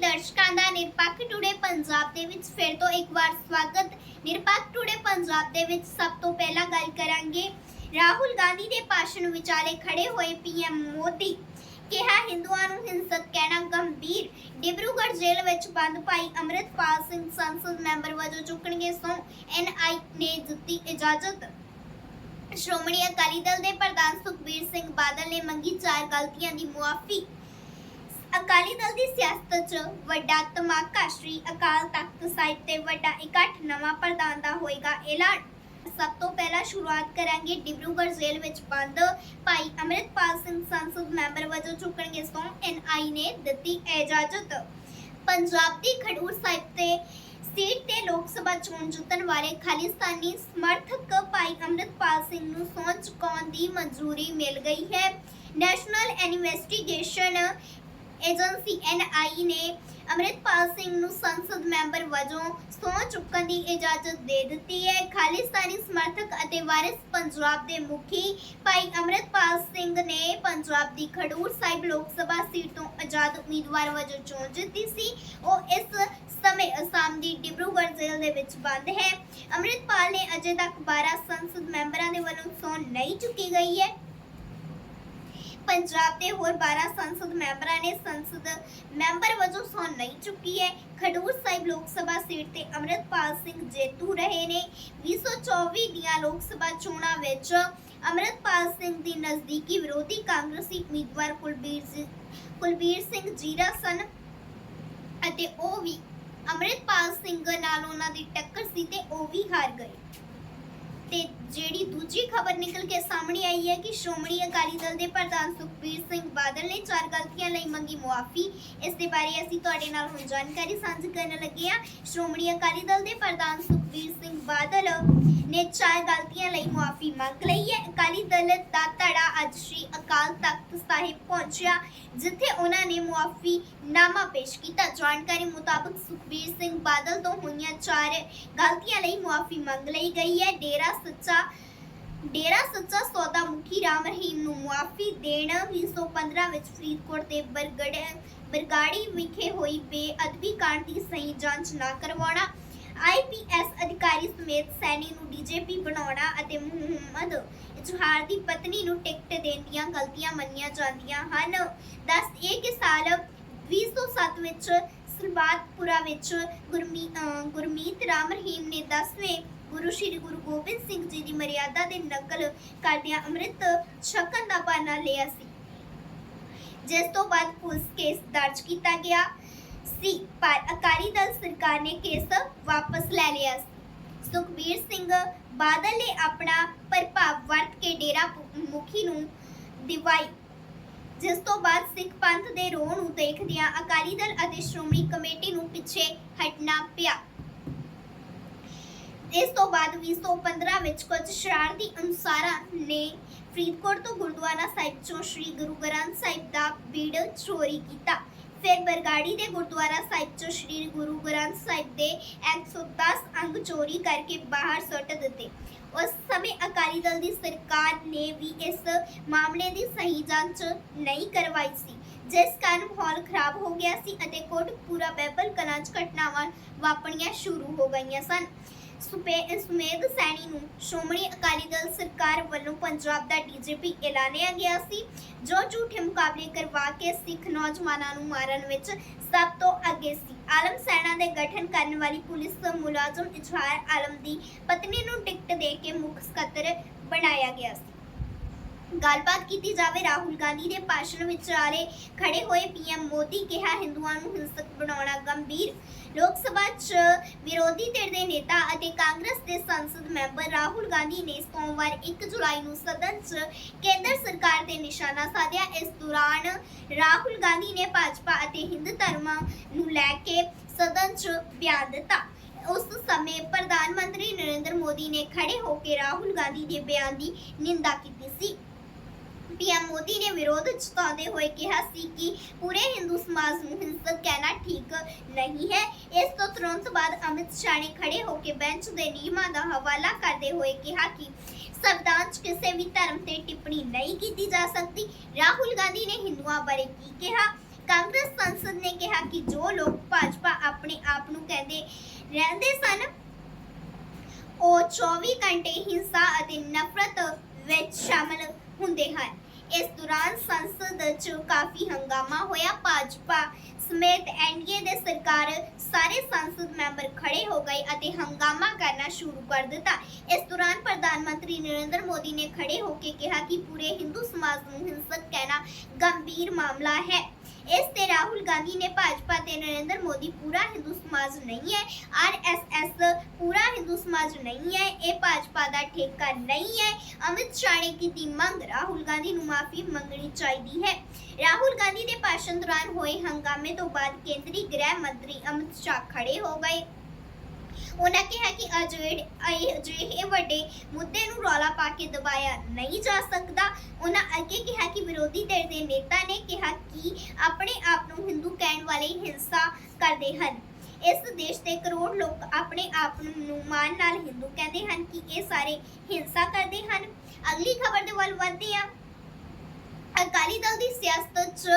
ਦਰਸ਼ਕਾਂ ਦਾ ਨਿਰਪੱਖ ਟੁਡੇ ਪੰਜਾਬ ਦੇ ਵਿੱਚ ਫਿਰ ਤੋਂ ਇੱਕ ਵਾਰ ਸਵਾਗਤ। ਨਿਰਪੱਖ ਟੁਡੇ ਪੰਜਾਬ ਦੇ ਵਿੱਚ ਸਭ ਤੋਂ ਪਹਿਲਾਂ ਗੱਲ ਕਰਾਂਗੇ। ਰਾਹੁਲ ਗਾਂਧੀ ਦੇ ਭਾਸ਼ਣ ਵਿਚਾਲੇ ਖੜੇ ਹੋਏ ਪੀਐਮ ਮੋਦੀ। ਕਿਹਾ, ਹਿੰਦੂਆਂ ਨੂੰ ਹਿੰਸਕ ਕਹਿਣਾ ਗੰਭੀਰ। ਡਿਬਰੂਗੜ੍ਹ ਜੇਲ੍ਹ ਵਿੱਚ ਬੰਦ ਭਾਈ ਅੰਮ੍ਰਿਤਪਾਲ ਸਿੰਘ ਸੰਸਦ ਮੈਂਬਰ ਵਜੋਂ ਚੁੱਕਣਗੇ ਸਹੁੰ ਐਨਆਈ ਨੇ ਦਿੱਤੀ ਇਜਾਜ਼ਤ। ਸ਼੍ਰੋਮਣੀ ਅਕਾਲੀ ਦਲ ਦੇ ਪ੍ਰਧਾਨ ਸੁਖਬੀਰ ਸਿੰਘ ਬਾਦਲ ਨੇ ਮੰਗੀ ਚਾਰ ਗਲਤੀਆਂ ਦੀ ਮੁਆਫੀ। ਅਕਾਲੀ ਦਲ ਦੀ ਸਿਆਸਤ 'ਚ ਵੱਡਾ ਧਮਾਕਾ, ਸ਼੍ਰੀ ਅਕਾਲ ਤਖਤ ਸਾਹਿਬ ਤੇ ਵੱਡਾ ਇਕੱਠ ਨਵਾਂ ਪ੍ਰਧਾਨ ਦਾ ਹੋਏਗਾ ਐਲਾਨ। ਸਭ ਤੋਂ ਪਹਿਲਾਂ ਸ਼ੁਰੂਆਤ ਕਰਾਂਗੇ ਡਿਬਰੂਗੜ੍ਹ ਜੇਲ੍ਹ ਵਿੱਚ ਬੰਦ। ਭਾਈ ਅੰਮ੍ਰਿਤਪਾਲ ਸਿੰਘ ਸੰਸਦ ਮੈਂਬਰ ਵਜੋਂ ਚੁੱਕਣਗੇ ਸਹੁੰ ਐਨਆਈ ਨੇ ਦਿੱਤੀ ਇਜਾਜ਼ਤ। ਪੰਜਾਬ ਦੀ ਖਡੂਰ ਸਾਹਿਬ ਤੇ ਸੀਟ ਤੇ ਲੋਕ ਸਭਾ ਚੋਣ ਜਿੱਤਣ ਵਾਲੇ ਖਾਲਿਸਤਾਨੀ ਸਮਰਥਕ ਭਾਈ ਅੰਮ੍ਰਿਤਪਾਲ ਸਿੰਘ ਨੂੰ ਸਹੁੰ ਚੁਕਾਉਣ ਦੀ ਮਨਜ਼ੂਰੀ ਮਿਲ ਗਈ ਹੈ। ਨੈਸ਼ਨਲ ਇਨਵੈਸਟੀਗੇਸ਼ਨ ਏਜੰਸੀ ਐਨਆਈ ਨੇ ਅੰਮ੍ਰਿਤਪਾਲ ਸਿੰਘ ਨੂੰ ਸੰਸਦ ਮੈਂਬਰ ਵਜੋਂ ਸਹੁੰ ਚੁੱਕਣ ਦੀ ਇਜਾਜ਼ਤ ਦੇ ਦਿੱਤੀ ਹੈ। ਖਾਲਿਸਤਾਨੀ ਸਮਰਥਕ ਅਤੇ ਵਾਰਿਸ ਪੰਜਾਬ ਦੇ ਮੁਖੀ ਭਾਈ ਅੰਮ੍ਰਿਤਪਾਲ ਸਿੰਘ ਨੇ ਪੰਜਾਬ ਦੀ ਖਡੂਰ ਸਾਹਿਬ ਲੋਕ ਸਭਾ ਸੀਟ ਤੋਂ ਆਜ਼ਾਦ ਉਮੀਦਵਾਰ ਵਜੋਂ ਚੋਣ ਜਿੱਤੀ ਸੀ। ਉਹ ਇਸ ਸਮੇਂ ਅਸਾਮ ਦੀ ਡਿਬਰੂਗੜ੍ਹ ਜ਼ਿਲ੍ਹੇ ਦੇ ਵਿੱਚ ਬੰਦ ਹੈ। ਅੰਮ੍ਰਿਤਪਾਲ ਨੇ ਅਜੇ ਤੱਕ 12 ਸੰਸਦ ਮੈਂਬਰਾਂ ਦੇ ਵੱਲੋਂ ਸਹੁੰ ਨਹੀਂ ਚੁੱਕੀ ਗਈ ਹੈ। ਪੰਜਾਬ ਦੇ ਹੋਰ 12 ਸੰਸਦ ਮੈਂਬਰਾਂ ਨੇ ਸੰਸਦ ਮੈਂਬਰ ਵਜੋਂ ਸਹੁੰ ਨਹੀਂ ਚੁੱਕੀ ਹੈ। ਖਡੂਰ ਸਾਹਿਬ ਲੋਕ ਸਭਾ ਸੀਟ ਤੇ ਅੰਮ੍ਰਿਤਪਾਲ ਸਿੰਘ ਜੇਤੂ ਰਹੇ ਨੇ। 2024 ਦੀਆਂ ਲੋਕ ਸਭਾ ਚੋਣਾਂ ਵਿੱਚ ਅੰਮ੍ਰਿਤਪਾਲ ਸਿੰਘ ਦੀ ਨਜ਼ਦੀਕੀ ਵਿਰੋਧੀ ਕਾਂਗਰਸੀ ਉਮੀਦਵਾਰ ਕੁਲਬੀਰ ਜੀ- ਕੁਲਬੀਰ ਸਿੰਘ ਜੀਰਾ ਸਨ ਅਤੇ ਉਹ ਵੀ ਅੰਮ੍ਰਿਤਪਾਲ ਸਿੰਘ ਨਾਲ ਉਹਨਾਂ ਦੀ ਟੱਕਰ ਸੀ ਤੇ ਉਹ ਵੀ ਹਾਰ ਗਏ। ਤੇ ਜਿਹੜੀ ਦੂਜੀ ਖਬਰ ਨਿਕਲ ਕੇ ਸਾਹਮਣੇ ਆਈ ਹੈ ਕਿ ਸ਼੍ਰੋਮਣੀ ਅਕਾਲੀ ਦਲ ਦੇ ਪ੍ਰਧਾਨ ਸੁਖਬੀਰ ਸਿੰਘ ਬਾਦਲ ਨੇ ਚਾਰ ਗਲਤੀਆਂ ਲਈ ਮੰਗੀ ਮੁਆਫੀ। ਇਸ ਦੇ ਬਾਰੇ ਅਸੀਂ ਤੁਹਾਡੇ ਨਾਲ ਹੁਣ ਜਾਣਕਾਰੀ ਸਾਂਝੀ ਕਰਨ ਲੱਗੇ ਹਾਂ। ਸ਼੍ਰੋਮਣੀ ਅਕਾਲੀ ਦਲ ਦੇ ਪ੍ਰਧਾਨ ਸੁਖਬੀਰ ਸਿੰਘ ਬਾਦਲ ਨੇ ਚਾਰ ਗਲਤੀਆਂ ਲਈ ਮੁਆਫੀ ਮੰਗ ਲਈ ਹੈ। ਅਕਾਲੀ ਦਲ ਦਾ ਧੜਾ ਅੱਜ ਸ਼੍ਰੀ ਅਕਾਲ ਤਖਤ ਸਾਹਿਬ ਪਹੁੰਚਿਆ, ਜਿੱਥੇ ਉਹਨਾਂ ਨੇ ਮੁਆਫੀ ਨਾਮਾ ਪੇਸ਼ ਕੀਤਾ। ਜਾਣਕਾਰੀ ਮੁਤਾਬਕ ਸੁਖਬੀਰ ਸਿੰਘ ਬਾਦਲ ਤੋਂ ਹੋਈਆਂ ਚਾਰ ਗਲਤੀਆਂ ਲਈ ਮੁਆਫੀ ਮੰਗ ਲਈ ਗਈ ਹੈ। ਡੇਰਾ ਸੱਚਾ ਡੇਰਾ ਸੱਚਾ ਸੌਦਾ ਮੁਖੀ ਰਾਮ ਰਹੀਮ ਨੂੰ ਮੁਆਫੀ ਦੇਣ 2015 ਵਿੱਚ ਫਰੀਦਕੋਟ ਦੇ ਬਰਗੜ ਬਰਗਾੜੀ ਵਿਖੇ ਹੋਈ ਬੇਅਦਬੀ ਕਾਂਡ ਦੀ ਸਹੀ ਜਾਂਚ ਨਾ ਕਰਵਾਉਣਾ ਆਈਪੀਐਸ ਅਧਿਕਾਰੀ ਸਮੇਤ ਸੈਣੀ ਨੂੰ ਡੀਜੀਪੀ ਬਣਾਉਣਾ ਅਤੇ ਮੁਹੰਮਦ ਇਜਹਾਰ ਦੀ ਪਤਨੀ ਨੂੰ ਟਿਕਟ ਦੇਣ ਦੀਆਂ ਗਲਤੀਆਂ ਮੰਨੀਆਂ ਜਾਂਦੀਆਂ ਹਨ। ਦੱਸ ਇਹ ਕਿ ਸਾਲ 2007 ਵਿੱਚ ਸਰਬਾਤਪੁਰਾ ਵਿੱਚ ਗੁਰਮੀ ਗੁਰਮੀਤ ਰਾਮ ਰਹੀਮ ਨੇ 10ਵੇਂ ਗੁਰੂ ਸ਼੍ਰੀ ਗੁਰੂ ਗੋਬਿੰਦ ਸਿੰਘ ਜੀ ਦੀ ਮਰਿਆਦਾ ਦੀ ਨਕਲ ਕਰਦਿਆਂ ਅੰਮ੍ਰਿਤ ਛਕਣ ਦਾ ਬਹਾਨਾ ਲਿਆ ਸੀ। ਜਿਸ ਤੋਂ ਬਾਅਦ ਪੁਲਿਸ ਕੇਸ ਦਰਜ ਕੀਤਾ ਗਿਆ ਸੀ, ਪਰ ਅਕਾਲੀ ਦਲ ਸਰਕਾਰ ਨੇ ਕੇਸ ਵਾਪਸ ਲੈ ਲਿਆ ਸੁਖਬੀਰ ਸਿੰਘ ਬਾਦਲ ਨੇ ਆਪਣਾ ਪ੍ਰਭਾਵ ਵਰਤ ਕੇ ਡੇਰਾ ਮੁਖੀ ਨੂੰ ਦਿਵਾਈ। ਜਿਸ ਤੋਂ ਬਾਅਦ ਸਿੱਖ ਪੰਥ ਦੇ ਰੋਹ ਨੂੰ ਦੇਖਦਿਆਂ ਅਕਾਲੀ ਦਲ ਅਤੇ ਸ਼੍ਰੋਮਣੀ ਕਮੇਟੀ ਨੂੰ ਪਿੱਛੇ ਹਟਣਾ ਪਿਆ। ਇਸ ਤੋਂ ਬਾਅਦ 2015 ਵਿੱਚ ਕੁਝ ਸ਼ਰਾਰਤੀ ਅਨੁਸਾਰਾਂ ਨੇ ਫਰੀਦਕੋਟ ਤੋਂ ਗੁਰਦੁਆਰਾ ਸਾਹਿਬ ਚੋਂ ਸ੍ਰੀ ਗੁਰੂ ਗ੍ਰੰਥ ਸਾਹਿਬ ਦਾ ਬੀੜ ਚੋਰੀ ਕੀਤਾ। ਫਿਰ ਬਰਗਾੜੀ ਦੇ ਗੁਰਦੁਆਰਾ ਸਾਹਿਬ ਚੋਂ ਸ੍ਰੀ ਗੁਰੂ ਗ੍ਰੰਥ ਸਾਹਿਬ ਦੇ 110 ਅੰਗ ਚੋਰੀ ਕਰਕੇ ਬਾਹਰ ਸੁੱਟ ਦਿੱਤੇ। ਉਸ ਸਮੇਂ ਅਕਾਲੀ ਦਲ ਦੀ ਸਰਕਾਰ ਨੇ ਵੀ ਇਸ ਮਾਮਲੇ ਦੀ ਸਹੀ ਜਾਂਚ ਨਹੀਂ ਕਰਵਾਈ ਸੀ, ਜਿਸ ਕਾਰਨ ਮਾਹੌਲ ਖਰਾਬ ਹੋ ਗਿਆ ਸੀ ਅਤੇ ਕੋਟਕਪੂਰਾ ਬੈਬਲ ਕਲਾਂ 'ਚ ਘਟਨਾਵਾਂ ਵਾਪਰਨੀਆਂ ਸ਼ੁਰੂ ਹੋ ਗਈਆਂ ਸਨ। ਸੁਮੇਧ ਸੈਣੀ ਨੂੰ ਸ਼੍ਰੋਮਣੀ ਅਕਾਲੀ ਦਲ ਸਰਕਾਰ ਵੱਲੋਂ ਪੰਜਾਬ ਦਾ ਡੀਜੀਪੀ ਐਲਾਨਿਆ ਗਿਆ ਸੀ, ਜੋ ਝੂਠੇ ਮੁਕਾਬਲੇ ਕਰਵਾ ਕੇ ਸਿੱਖ ਨੌਜਵਾਨਾਂ ਨੂੰ ਮਾਰਨ ਵਿੱਚ ਸਭ ਤੋਂ ਅੱਗੇ ਸੀ। ਆਲਮ ਸੈਨਾ ਦੇ ਗਠਨ ਕਰਨ ਵਾਲੀ ਪੁਲਿਸ ਮੁਲਾਜ਼ਮ ਇਜਹਾਰ ਆਲਮ ਦੀ ਪਤਨੀ ਨੂੰ ਟਿਕਟ ਦੇ ਕੇ ਮੁੱਖ ਸਕੱਤਰ ਬਣਾਇਆ ਗਿਆ ਸੀ। ਗੱਲਬਾਤ ਕੀਤੀ ਜਾਵੇ, ਰਾਹੁਲ ਗਾਂਧੀ ਦੇ ਭਾਸ਼ਣ ਵਿੱਚ ਖੜੇ ਹੋਏ ਪੀਐਮ ਮੋਦੀ ਕਿਹਾ, ਹਿੰਦੂਆਂ ਨੂੰ ਹਿੰਸਕ ਬਣਾਉਣਾ ਗੰਭੀਰ। ਲੋਕ ਸਭਾ 'ਚ ਵਿਰੋਧੀ ਧਿਰ ਦੇ ਨੇਤਾ ਅਤੇ ਕਾਂਗਰਸ ਦੇ ਸੰਸਦ ਮੈਂਬਰ ਰਾਹੁਲ ਗਾਂਧੀ ਨੇ ਸੋਮਵਾਰ 1 ਜੁਲਾਈ ਨੂੰ ਸਦਨ 'ਚ ਕੇਂਦਰ ਸਰਕਾਰ ਤੇ ਨਿਸ਼ਾਨਾ ਸਾਧਿਆ। ਇਸ ਦੌਰਾਨ ਰਾਹੁਲ ਗਾਂਧੀ ਨੇ ਭਾਜਪਾ ਅਤੇ ਹਿੰਦ ਧਰਮਾਂ ਨੂੰ ਲੈ ਕੇ ਸਦਨ 'ਚ ਬਿਆਨ ਦਿੱਤਾ। ਉਸ ਸਮੇਂ ਪ੍ਰਧਾਨ ਮੰਤਰੀ ਨਰਿੰਦਰ ਮੋਦੀ ਨੇ ਖੜੇ ਹੋ ਕੇ ਰਾਹੁਲ ਗਾਂਧੀ ਦੇ ਬਿਆਨ ਦੀ ਨਿੰਦਾ ਕੀਤੀ। ਪੀਐਮ ਮੋਦੀ ਨੇ ਵਿਰੋਧ ਜਤਾਉਂਦੇ ਹੋਏ ਕਿਹਾ ਸੀ ਕਿ ਪੂਰੇ ਹਿੰਦੂ ਸਮਾਜ ਨੂੰ ਹਿੰਸਕ ਕਹਿਣਾ ਠੀਕ ਨਹੀਂ ਹੈ। ਇਸ ਤੋਂ ਤੁਰੰਤ ਬਾਅਦ ਅਮਿਤ ਸ਼ਾਹ ਨੇ ਖੜੇ ਹੋ ਕੇ ਬੈਂਚ ਦੇ ਨਿਯਮਾਂ ਦਾ ਹਵਾਲਾ ਕਰਦੇ ਹੋਏ ਕਿਹਾ ਕਿ ਸੰਵਿਧਾਨ 'ਚ ਕਿਸੇ ਵੀ ਧਰਮ ਤੇ ਟਿੱਪਣੀ ਨਹੀਂ ਕੀਤੀ ਜਾ ਸਕਦੀ। ਰਾਹੁਲ ਗਾਂਧੀ ਨੇ ਹਿੰਦੂਆਂ ਬਾਰੇ ਕੀ ਕਿਹਾ? ਕਾਂਗਰਸ ਸੰਸਦ ਨੇ ਕਿਹਾ ਕਿ ਜੋ ਲੋਕ ਭਾਜਪਾ ਆਪਣੇ ਆਪ ਨੂੰ ਕਹਿੰਦੇ ਰਹਿੰਦੇ ਸਨ, ਉਹ 24 ਘੰਟੇ ਹਿੰਸਾ ਅਤੇ ਨਫ਼ਰਤ ਵਿੱਚ ਸ਼ਾਮਲ ਹੁੰਦੇ ਹਨ। ਇਸ ਦੌਰਾਨ ਸੰਸਦ 'ਚ ਕਾਫੀ ਹੰਗਾਮਾ ਹੋਇਆ। ਭਾਜਪਾ ਸਮੇਤ ਐਨਡੀਏ ਦੇ ਸਰਕਾਰ ਸਾਰੇ ਸੰਸਦ ਮੈਂਬਰ ਖੜੇ ਹੋ ਗਏ ਅਤੇ ਹੰਗਾਮਾ ਕਰਨਾ ਸ਼ੁਰੂ ਕਰ ਦਿੱਤਾ। ਇਸ ਦੌਰਾਨ ਪ੍ਰਧਾਨ ਮੰਤਰੀ ਨਰਿੰਦਰ ਮੋਦੀ ਨੇ ਖੜੇ ਹੋ ਕੇ ਕਿਹਾ ਕਿ ਪੂਰੇ ਹਿੰਦੂ ਸਮਾਜ ਨੂੰ ਹਿੰਸਕ ਕਹਿਣਾ ਗੰਭੀਰ ਮਾਮਲਾ ਹੈ। ਇਸ ਤੇ ਰਾਹੁਲ ਗਾਂਧੀ ਨੇ ਭਾਜਪਾ ਤੇ ਨਰਿੰਦਰ ਮੋਦੀ ਪੂਰਾ ਹਿੰਦੂ ਸਮਾਜ ਨਹੀਂ ਹੈ ਆਰਐਸਐਸ ਪੂਰਾ ਹਿੰਦੂ ਸਮਾਜ ਨਹੀਂ ਹੈ, ਇਹ ਭਾਜਪਾ ਦਾ ਠੇਕਾ ਨਹੀਂ ਹੈ। ਅਮਿਤ ਸ਼ਾਹ ਨੇ ਕੀਤੀ ਮੰਗ, ਰਾਹੁਲ ਗਾਂਧੀ ਨੂੰ ਮਾਫੀ ਮੰਗਣੀ ਚਾਹੀਦੀ ਹੈ। ਰਾਹੁਲ ਗਾਂਧੀ ਦੇ ਭਾਸ਼ਣ ਦੌਰਾਨ ਹੋਏ ਹੰਗਾਮੇ ਤੋਂ ਬਾਅਦ ਕੇਂਦਰੀ ਗ੍ਰਹਿ ਮੰਤਰੀ ਅਮਿਤ ਸ਼ਾਹ ਖੜੇ ਹੋ ਗਏ। ਉਹਨਾਂ ਕਿਹਾ ਕਿ ਅਜਿਹੇ ਅਜਿਹੇ ਵੱਡੇ ਮੁੱਦੇ ਨੂੰ ਰੌਲਾ ਪਾ ਕੇ ਦਬਾਇਆ ਨਹੀਂ ਜਾ ਸਕਦਾ, ਉਹਨਾਂ ਅੱਗੇ ਕਿਹਾ ਕਿ ਵਿਰੋਧੀ ਧਿਰ ਦੇ ਨੇਤਾ ਨੇ ਕਿਹਾ ਕਿ ਆਪਣੇ ਆਪ ਨੂੰ ਹਿੰਦੂ ਕਹਿਣ ਵਾਲੇ ਹਿੰਸਾ ਕਰਦੇ ਹਨ। ਇਸ ਦੇਸ਼ ਦੇ ਕਰੋੜ ਲੋਕ ਆਪਣੇ ਆਪ ਨੂੰ ਮਾਨ ਨਾਲ ਹਿੰਦੂ ਕਹਿੰਦੇ ਹਨ ਕਿ ਇਹ ਸਾਰੇ ਹਿੰਸਾ ਕਰਦੇ ਹਨ। ਅਗਲੀ ਖਬਰ ਦੇ ਵੱਲ ਵਧਦੇ ਹਾਂ। ਅਕਾਲੀ ਦਲ ਦੀ ਸਿਆਸਤ 'ਚ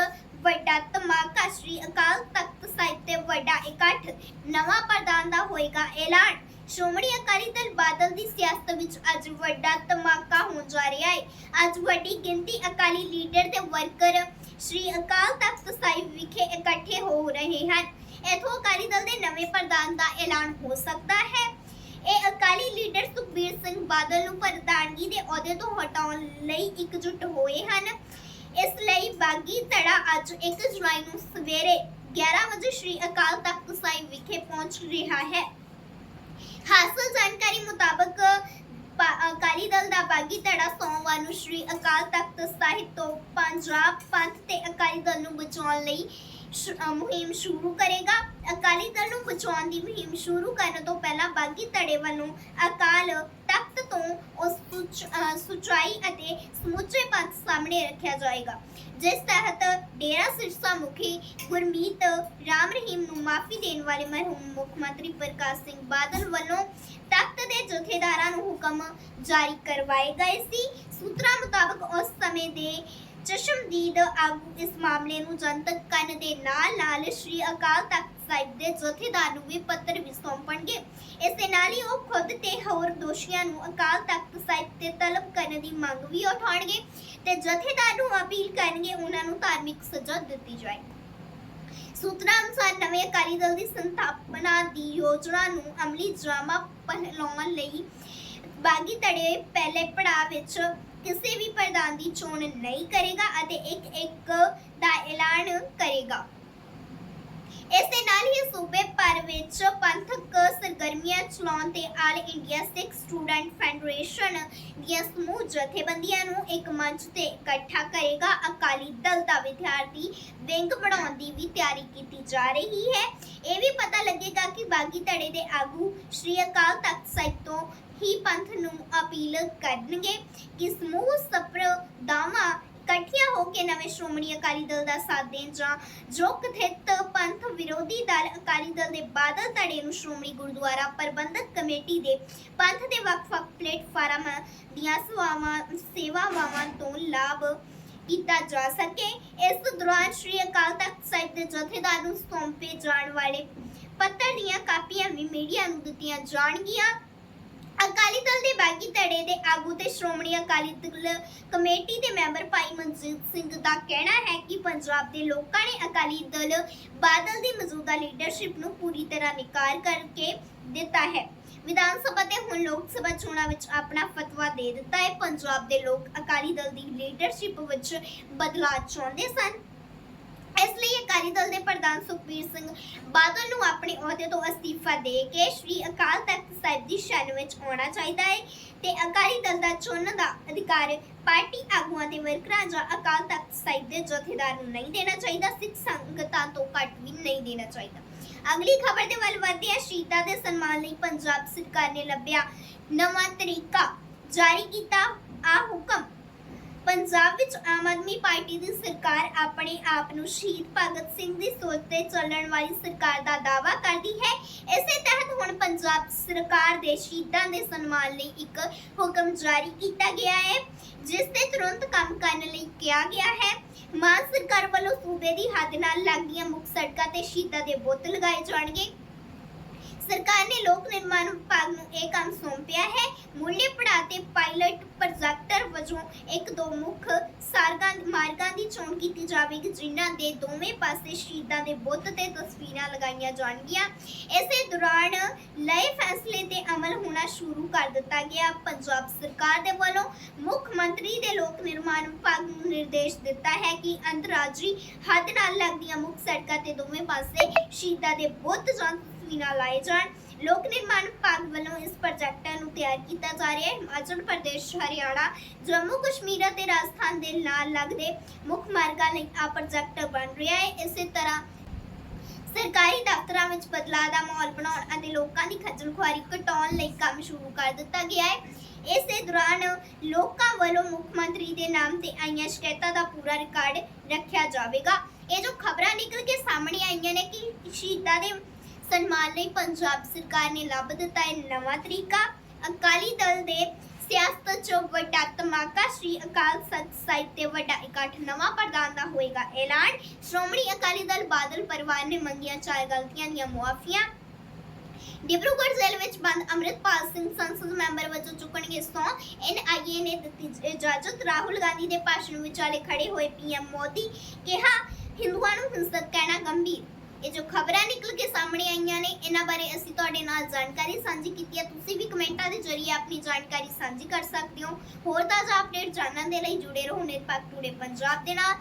ਵੱਡਾ ਧਮਾਕਾ ਸ੍ਰੀ ਅਕਾਲ ਤਖਤ ਸਾਹਿਬ ਤੇ ਵੱਡਾ ਇਕੱਠ ਨਵਾਂ ਪ੍ਰਧਾਨ ਦਾ ਹੋਏਗਾ ਐਲਾਨ ਸ਼੍ਰੋਮਣੀ ਅਕਾਲੀ ਦਲ ਬਾਦਲ ਦੀ ਸਿਆਸਤ ਵਿੱਚ ਅੱਜ ਵੱਡਾ ਧਮਾਕਾ ਹੋਣ ਜਾ ਰਿਹਾ ਹੈ। ਅੱਜ ਵੱਡੀ ਗਿਣਤੀ ਅਕਾਲੀ ਲੀਡਰ ਤੇ ਵਰਕਰ ਸ੍ਰੀ ਅਕਾਲ ਤਖਤ ਸਾਹਿਬ ਵਿਖੇ ਇਕੱਠੇ ਹੋ ਰਹੇ ਹਨ। ਇਥੋਂ ਅਕਾਲੀ ਦਲ ਦੇ ਨਵੇਂ ਪ੍ਰਧਾਨ ਦਾ ਐਲਾਨ ਹੋ ਸਕਦਾ ਹੈ। ਇਹ ਅਕਾਲੀ ਲੀਡਰ ਸੁਖਬੀਰ ਸਿੰਘ ਬਾਦਲ ਨੂੰ ਪ੍ਰਧਾਨਗੀ ਦੇ ਅਹੁਦੇ ਤੋਂ ਹਟਾਉਣ ਲਈ ਇਕਜੁੱਟ ਹੋਏ ਹਨ। ਇਸ ਲਈ ਬਾਗੀ ਧੜਾ ਅੱਜ 1 ਜੁਲਾਈ ਨੂੰ ਸਵੇਰੇ 11 ਵਜੇ ਸ੍ਰੀ ਅਕਾਲ ਤਖਤ ਸਾਹਿਬ ਵਿਖੇ ਪਹੁੰਚ ਰਿਹਾ ਹੈ। ਹਾਸਲ ਜਾਣਕਾਰੀ ਮੁਤਾਬਕ ਅਕਾਲੀ ਦਲ ਦਾ ਬਾਗੀ ਧੜਾ ਸੋਮਵਾਰ ਨੂੰ ਸ੍ਰੀ ਅਕਾਲ ਤਖਤ ਸਾਹਿਬ ਤੋਂ ਪੰਜਾਬ ਪੰਥ ਤੇ ਅਕਾਲੀ ਦਲ ਨੂੰ ਬਚਾਉਣ ਲਈ ਮੁਹਿੰਮ ਸ਼ੁਰੂ ਕਰੇਗਾ। ਅਕਾਲੀ ਦਲ ਨੂੰ ਬਚਾਉਣ ਦੀ ਮੁਹਿੰਮ ਸ਼ੁਰੂ ਕਰਨ ਤੋਂ ਪਹਿਲਾਂ ਬਾਗੀ ਧੜੇ ਵੱਲੋਂ ਅਕਾਲ ਤਖਤ ਤੋਂ ਉਸ ਸੁਚਾਈ ਅਤੇ ਸਮੁੱਚੇ ਪੰਥ ਸਾਹਮਣੇ ਰੱਖਿਆ ਜਾਏਗਾ। ਜਿਸ ਤਹਿਤ ਡੇਰਾ ਸਿਰਸਾ ਮੁਖੀ ਗੁਰਮੀਤ ਰਾਮ ਰਹੀਮ ਨੂੰ ਮਾਫੀ ਦੇਣ ਵਾਲੇ ਮਰਹੂਮ ਮੁੱਖ ਮੰਤਰੀ ਪ੍ਰਕਾਸ਼ ਸਿੰਘ ਬਾਦਲ ਵੱਲੋਂ ਤਖਤ ਦੇ ਜਥੇਦਾਰਾਂ ਨੂੰ ਹੁਕਮ ਜਾਰੀ ਕਰਵਾਏ ਗਏ ਸੀ। ਸੂਤਰਾਂ ਮੁਤਾਬਕ ਉਸ ਸਮੇਂ ਦੇ ਚਸ਼ਮਦੀਦ ਆਗੂ ਇਸ ਮਾਮਲੇ ਨੂੰ ਜਨਤਕ ਕਰਨ ਦੇ ਨਾਲ ਨਾਲ ਸ੍ਰੀ ਅਕਾਲ ਤਖਤ ਸਾਹਿਬ ਦੇ ਜਥੇਦਾਰ ਨੂੰ ਵੀ ਪੱਤਰ ਵੀ ਸੌਂਪਣਗੇ। ਇਸ ਦੇ ਨਾਲ ਹੀ ਉਹ ਖੁਦ ਤੇ ਹੋਰ ਦੋਸ਼ੀਆਂ ਨੂੰ ਅਕਾਲ ਤਖਤ ਸਾਹਿਬ ਤੇ ਤਲਬ ਕਰਨ ਦੀ ਮੰਗ ਵੀ ਉਠਾਉਣਗੇ ਤੇ ਜਥੇਦਾਰ ਨੂੰ ਅਪੀਲ ਕਰਨਗੇ ਉਹਨਾਂ ਨੂੰ ਧਾਰਮਿਕ ਸਜ਼ਾ ਦਿੱਤੀ ਜਾਏ। ਸੂਤਰਾਂ ਅਨੁਸਾਰ ਨਵੇਂ ਅਕਾਲੀ ਦਲ ਦੀ ਸੰਸਥਾਪਨਾ ਦੀ ਯੋਜਨਾ ਨੂੰ ਅਮਲੀ ਡਰਾਮਾ ਪਹਿਲਾਉਣ ਲਈ ਬਾਗੀ ਧੜੇ ਪਹਿਲੇ ਪੜਾਅ ਵਿੱਚ ਕਿਸੇ ਵੀ ਪ੍ਰਧਾਨ ਦੀ ਚੋਣ ਨਹੀਂ ਕਰੇਗਾ ਅਤੇ ਇੱਕ ਇੱਕ ਦਾ ਐਲਾਨ ਕਰੇਗਾ। ਇਸ ਦੇ ਨਾਲ ਹੀ ਸੂਬੇ ਭਰ ਵਿੱਚ ਪੰਥਕ ਸਰਗਰਮੀਆਂ ਚਲਾਉਣ ਤੇ all India Sikh student federation ਦੀਆਂ ਸਮੂਹ ਜਥੇਬੰਦੀਆਂ ਨੂੰ ਇੱਕ ਮੰਚ ਤੇ ਇਕੱਠਾ ਕਰੇਗਾ। ਅਕਾਲੀ ਦਲ ਦਾ ਵਿਦਿਆਰਥੀ ਵਿੰਗ ਬਣਾਉਣ ਦੀ ਵੀ ਤਿਆਰੀ ਕੀਤੀ ਜਾ ਰਹੀ ਹੈ। ਇਹ ਵੀ ਪਤਾ ਲੱਗੇਗਾ ਕਿ ਬਾਗੀ ਧੜੇ ਦੇ ਆਗੂ ਸ਼੍ਰੀ ਅਕਾਲ ਤਖਤ ਸਾਹਿਬ ਤੋਂ ਹੀ ਪੰਥ ਨੂੰ ਅਪੀਲ ਕਰਨਗੇ। ਕਿ ਸਮੂਹ ਸਪਰਦਾਵਾਂ ਇਕੱਠੀਆਂ ਹੋ ਕੇ ਨਵੇਂ ਸ਼੍ਰੋਮਣੀ ਅਕਾਲੀ ਦਲ ਦਾ ਸਾਥ ਦੇਣ ਜਾਂ ਜੋ ਕਥਿਤ ਪੰਥ ਵਿਰੋਧੀ ਦਲ ਅਕਾਲੀ ਦਲ ਦੇ ਬਾਦਲ ਧੜੇ ਨੂੰ ਸ਼੍ਰੋਮਣੀ ਗੁਰਦੁਆਰਾ ਪ੍ਰਬੰਧਕ ਕਮੇਟੀ ਦੇ ਪੰਥ ਦੇ ਵੱਖ-ਵੱਖ ਪਲੇਟਫਾਰਮ ਦੀਆਂ ਸੇਵਾਵਾਂ ਸੇਵਾਵਾਂ ਤੋਂ ਲਾਭ ਕੀਤਾ ਜਾ ਸਕੇ। ਇਸ ਦੌਰਾਨ ਸ਼੍ਰੀ ਅਕਾਲ ਤਖਤ ਸਾਹਿਬ ਦੇ ਜਥੇਦਾਰ ਨੂੰ ਸੌਂਪੇ ਜਾਣ ਵਾਲੇ ਪੱਤਰ ਦੀਆਂ ਕਾਪੀਆਂ ਵੀ ਮੀਡੀਆ ਨੂੰ ਦਿੱਤੀਆਂ ਜਾਣਗੀਆਂ। ਅਕਾਲੀ ਦਲ ਦੇ ਬਾਗੀ ਧੜੇ ਦੇ ਆਗੂ ਤੇ ਸ਼੍ਰੋਮਣੀ ਅਕਾਲੀ ਦਲ ਕਮੇਟੀ ਦੇ ਮੈਂਬਰ ਭਾਈ ਮਨਜੀਤ ਸਿੰਘ ਦਾ ਕਹਿਣਾ ਹੈ ਕਿ ਪੰਜਾਬ ਦੇ ਲੋਕਾਂ ਨੇ ਅਕਾਲੀ ਦਲ ਬਾਦਲ ਦੀ ਮੌਜੂਦਾ ਲੀਡਰਸ਼ਿਪ ਨੂੰ ਪੂਰੀ ਤਰ੍ਹਾਂ ਨਿਕਾਰ ਕਰਕੇ ਦਿੱਤਾ ਹੈ। ਵਿਧਾਨ ਸਭਾ ਤੇ ਹੁਣ ਲੋਕ ਸਭਾ ਚੋਣਾਂ ਵਿੱਚ ਆਪਣਾ ਫਤਵਾ ਦੇ ਦਿੱਤਾ ਹੈ। ਪੰਜਾਬ ਦੇ ਲੋਕ ਅਕਾਲੀ ਦਲ ਦੀ ਲੀਡਰਸ਼ਿਪ ਵਿੱਚ ਬਦਲਾਅ ਚਾਹੁੰਦੇ ਸਨ। ਇਸ ਲਈ ਅਕਾਲੀ ਦਲ ਦੇ ਪ੍ਰਧਾਨ ਸੁਖਬੀਰ ਸਿੰਘ ਬਾਦਲ ਨੂੰ ਆਪਣੇ ਅਹੁਦੇ ਤੋਂ ਅਸਤੀਫਾ ਦੇ ਕੇ ਸ਼੍ਰੀ ਅਕਾਲ ਤਖਤ ਸਾਹਿਬ ਦੀ ਸ਼ਰਨ ਵਿੱਚ ਆਉਣਾ ਚਾਹੀਦਾ ਹੈ ਤੇ ਅਕਾਲੀ ਦਲ ਦਾ ਚੁਣਨ ਦਾ ਅਧਿਕਾਰ ਪਾਰਟੀ ਆਗੂਆਂ ਦੇ ਵਰਕਰਾਂ ਜਾਂ ਅਕਾਲ ਤਖਤ ਸਾਹਿਬ ਦੇ ਜਥੇਦਾਰ ਨੂੰ ਨਹੀਂ ਦੇਣਾ ਚਾਹੀਦਾ, ਸਿੱਖ ਸੰਗਤਾਂ ਤੋਂ ਘੱਟ ਵੀ ਨਹੀਂ ਦੇਣਾ ਚਾਹੀਦਾ। ਅਗਲੀ ਖਬਰ ਦੇ ਵੱਲ ਵਧਦੇ ਹਾਂ, ਸ਼ਹੀਦਾਂ ਦੇ ਸਨਮਾਨ ਲਈ ਪੰਜਾਬ ਸਰਕਾਰ ਨੇ ਲੱਭਿਆ ਨਵਾਂ ਤਰੀਕਾ ਜਾਰੀ ਕੀਤਾ ਆ ਹੁਕਮ ਪੰਜਾਬ ਵਿੱਚ ਆਮ ਆਦਮੀ ਪਾਰਟੀ ਦੀ ਸਰਕਾਰ ਆਪਣੇ ਆਪ ਨੂੰ ਸ਼ਹੀਦ ਭਗਤ ਸਿੰਘ ਦੀ ਸੋਚ ਤੇ ਚੱਲਣ ਵਾਲੀ ਸਰਕਾਰ ਦਾ ਦਾਅਵਾ ਕਰਦੀ ਹੈ। ਇਸੇ ਤਹਿਤ ਹੁਣ ਪੰਜਾਬ ਸਰਕਾਰ ਦੇ ਸ਼ਹੀਦਾਂ ਦੇ ਸਨਮਾਨ ਲਈ ਇੱਕ ਹੁਕਮ ਜਾਰੀ ਕੀਤਾ ਗਿਆ ਹੈ, ਜਿਸ ਤੇ ਤੁਰੰਤ ਕੰਮ ਕਰਨ ਲਈ ਕਿਹਾ ਗਿਆ ਹੈ। ਮਾਨ ਸਰਕਾਰ ਵੱਲੋਂ ਸੂਬੇ ਦੀ ਹੱਦ ਨਾਲ ਲੱਗਦੀਆਂ ਮੁੱਖ ਸੜਕਾਂ ਤੇ ਸ਼ਹੀਦਾਂ ਦੇ ਬੁੱਤ ਲਗਾਏ ਜਾਣਗੇ। ਸਰਕਾਰ ਨੇ ਲੋਕ ਨਿਰਮਾਣ ਵਿਭਾਗ ਨੂੰ ਇਹ ਕੰਮ ਸੌਂਪਿਆ ਹੈ। ਮੁੱਢਲੇ ਪੜਾਅ ਤੇ ਪਾਇਲਟ ਪ੍ਰੋਜੈਕਟਰ ਵਜੋਂ ਇੱਕ ਦੋ ਮੁੱਖ ਸਾਰਗਾਂ, ਮਾਰਗਾਂ ਦੀ ਚੋਣ ਕੀਤੀ ਜਾਵੇਗੀ, ਜਿਨ੍ਹਾਂ ਦੇ ਦੋਵੇਂ ਪਾਸੇ ਸ਼ਹੀਦਾਂ ਦੇ ਬੁੱਤ ਤੇ ਤਸਵੀਰਾਂ ਲਗਾਈਆਂ ਜਾਣਗੀਆਂ। ਇਸੇ ਦੌਰਾਨ ਲਏ ਫੈਸਲੇ ਤੇ ਅਮਲ ਹੋਣਾ ਸ਼ੁਰੂ ਕਰ ਦਿੱਤਾ ਗਿਆ। ਪੰਜਾਬ ਸਰਕਾਰ ਦੇ ਵੱਲੋਂ ਮੁੱਖ ਮੰਤਰੀ ਦੇ ਲੋਕ ਨਿਰਮਾਣ ਵਿਭਾਗ ਨੂੰ ਨਿਰਦੇਸ਼ ਦਿੱਤਾ ਹੈ ਕਿ ਅੰਤਰਰਾਜੀ ਹੱਦ ਨਾਲ ਲੱਗਦੀਆਂ ਮੁੱਖ ਸੜਕਾਂ ਤੇ ਦੋਵੇਂ ਪਾਸੇ ਸ਼ਹੀਦਾਂ ਦੇ ਬੁੱਤ ਜਾਂ ਤਸਵੀਰਾਂ ਲਾਏ ਜਾਣ ਲੋਕ ਨਿਰਮਾਣ ਵਿਭਾਗ ਵੱਲੋਂ ਇਸ ਪ੍ਰੋਜੈਕਟਾਂ ਨੂੰ ਤਿਆਰ ਕੀਤਾ ਜਾ ਰਿਹਾ ਹੈ। ਹਿਮਾਚਲ ਪ੍ਰਦੇਸ਼, ਹਰਿਆਣਾ, ਜੰਮੂ ਕਸ਼ਮੀਰ ਅਤੇ ਰਾਜਸਥਾਨ ਦੇ ਨਾਲ ਲੱਗਦੇ ਮੁੱਖ ਮਾਰਗਾਂ ਲਈ ਆ ਪ੍ਰੋਜੈਕਟ ਬਣ ਰਿਹਾ ਹੈ। ਇਸੇ ਤਰ੍ਹਾਂ ਸਰਕਾਰੀ ਦਫ਼ਤਰਾਂ ਵਿੱਚ ਬਦਲਾਅ ਦਾ ਮਾਹੌਲ ਬਣਾਉਣ ਅਤੇ ਲੋਕਾਂ ਦੀ ਖੱਜਲ ਖੁਆਰੀ ਘਟਾਉਣ ਲਈ ਕੰਮ ਸ਼ੁਰੂ ਕਰ ਦਿੱਤਾ ਗਿਆ ਹੈ। ਇਸੇ ਦੌਰਾਨ ਲੋਕਾਂ ਵੱਲੋਂ ਮੁੱਖ ਮੰਤਰੀ ਦੇ ਨਾਮ ਤੇ ਆਈਆਂ ਸ਼ਿਕਾਇਤਾਂ ਦਾ ਪੂਰਾ ਰਿਕਾਰਡ ਰੱਖਿਆ ਜਾਵੇਗਾ। ਇਹ ਜੋ ਖਬਰਾਂ ਨਿਕਲ ਕੇ ਸਾਹਮਣੇ ਆਈਆਂ ਨੇ ਕਿ ਸ਼ਹੀਦਾਂ ਦੇ ਸਨਮਾਨ ਲਈ ਪੰਜਾਬ ਸਰਕਾਰ ਨੇ ਲੱਭ ਦਿੱਤਾ ਹੈ ਨਵਾਂ ਤਰੀਕਾ। ਅਕਾਲੀ ਦਲ ਦੇ ਸਿਆਸਤ ਚ ਵੱਡਾ ਧਮਾਕਾ, ਸ਼੍ਰੀ ਅਕਾਲ ਤਖਤ ਸਾਹਿਬ ਤੇ ਵੱਡਾ ਇਕੱਠ ਨਵਾਂ ਪ੍ਰਧਾਨ ਦਾ ਹੋਏਗਾ ਐਲਾਨ। ਸ਼੍ਰੋਮਣੀ ਅਕਾਲੀ ਦਲ ਬਾਦਲ ਪਰਿਵਾਰ ਨੇ ਮੰਗੀਆਂ ਚਾਰ ਗਲਤੀਆਂ ਦੀਆਂ ਮੁਆਫੀਆਂ। ਡਿਬਰੂਗੜ੍ਹ ਜੇਲ੍ਹ ਵਿੱਚ ਬੰਦ ਅੰਮ੍ਰਿਤਪਾਲ ਸਿੰਘ ਸੰਸਦ ਮੈਂਬਰ ਵਜੋਂ ਚੁੱਕਣਗੇ ਸਹੁੰ ਐਨਆਈਏ ਨੇ ਦਿੱਤੀ ਇਜਾਜ਼ਤ। ਰਾਹੁਲ ਗਾਂਧੀ ਦੇ ਭਾਸ਼ਣ ਵਿਚਾਲੇ ਖੜੇ ਹੋਏ ਪੀਐਮ ਮੋਦੀ ਕਿਹਾ, ਹਿੰਦੂਆਂ ਨੂੰ ਹਿੰਸਕ ਕਹਿਣਾ ਗੰਭੀਰ। ਇਹ ਜੋ ਖਬਰਾਂ ਨਿਕਲ ਕੇ ਸਾਹਮਣੇ ਆਈਆਂ ਨੇ, ਇਹਨਾਂ ਬਾਰੇ ਅਸੀਂ ਤੁਹਾਡੇ ਨਾਲ ਜਾਣਕਾਰੀ ਸਾਂਝੀ ਕੀਤੀ ਹੈ। ਤੁਸੀਂ ਵੀ ਕਮੈਂਟਾਂ ਦੇ ਜ਼ਰੀਏ ਆਪਣੀ ਜਾਣਕਾਰੀ ਸਾਂਝੀ ਕਰ ਸਕਦੇ ਹੋ। ਹੋਰ ਤਾਜ਼ਾ ਅਪਡੇਟ ਜਾਣਨ ਦੇ ਲਈ ਜੁੜੇ ਰਹੋ ਨਿਰਪੱਖ ਟੂਡੇ ਪੰਜਾਬ ਦੇ ਨਾਲ।